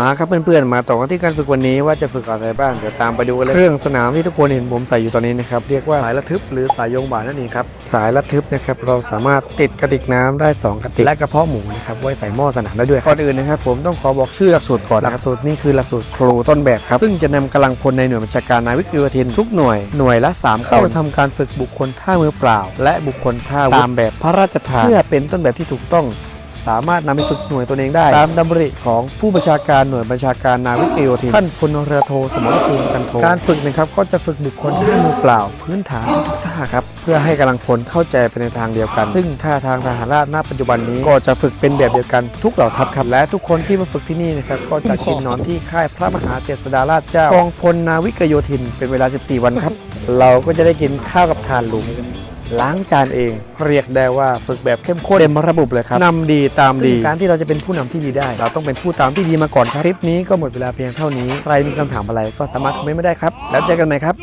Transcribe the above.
มาครับเพื่อนๆมาต่อกันที่การฝึกวันนี้ว่าจะฝึกอะไรบ้างเดี๋ยวตามไปดูกันเลยเครื่องสนามที่ทุกคนเห็นผมใส่อยู่ตอนนี้นะครับเรียกว่าสายระทึบหรือสายโยงบ่านั่นเองครับสายระทึบนะครับเราสามารถติดกระติกน้ำได้ 2 กระติกและกระเพาะหมูนะครับไว้ใส่หม้อสนามได้ด้วยก่อนอื่นนะครับผมต้องขอบอกชื่อหลักสูตรก่อนหลักสูตรนี่คือหลักสูตรครูต้นแบบครับซึ่งจะนำกำลังพลในหน่วยบัญชาการนาวิกโยธินทุกหน่วยหน่วยละ3เข้าทำการฝึกบุคคลท่ามือเปล่า และบุคคลท่าอาวุธตามแบบพระราชทานเพื่อเป็นต้นแบบที่ถูกต้อง สามารถนำไปฝึกหน่วยตัวเองได้ ตามดำริของผู้บัญชาการหน่วยบัญชาการนาวิกโยธินท่านพลเรือโทสมรภูมิจันโทการฝึกนะครับก็จะฝึกบุคคลท่ามือเปล่า พื้นฐานทุกท่าครับเพื่อให้กำลังพลเข้าใจไปในทางเดียวกัน ซึ่งท่าทางทหารราบณปัจจุบันนี้ก็จะฝึกเป็นแบบเดียวกันทุกเหล่าทัพครับและทุกคนที่มาฝึกที่นี่นะครับก็จะกินนอนที่ค่ายพระมหาเจษฎาราชเจ้ากองพลนาวิกโยธินเป็นเวลา 14 วันครับ เราก็จะได้กินข้าวกับทานหลุม ล้างจานเอง เรียกได้ว่าฝึกแบบเข้มข้นเต็มระบบเลยครับนำดีตามดีการที่เราจะเป็นผู้นำที่ดีได้ เราต้องเป็นผู้ตามที่ดีมาก่อนครับคลิปนี้ก็หมดเวลาเพียงเท่านี้ใครมีคำถามอะไรก็สามารถคอมเมนต์มาได้ครับ แล้วเจอกันใหม่ครับ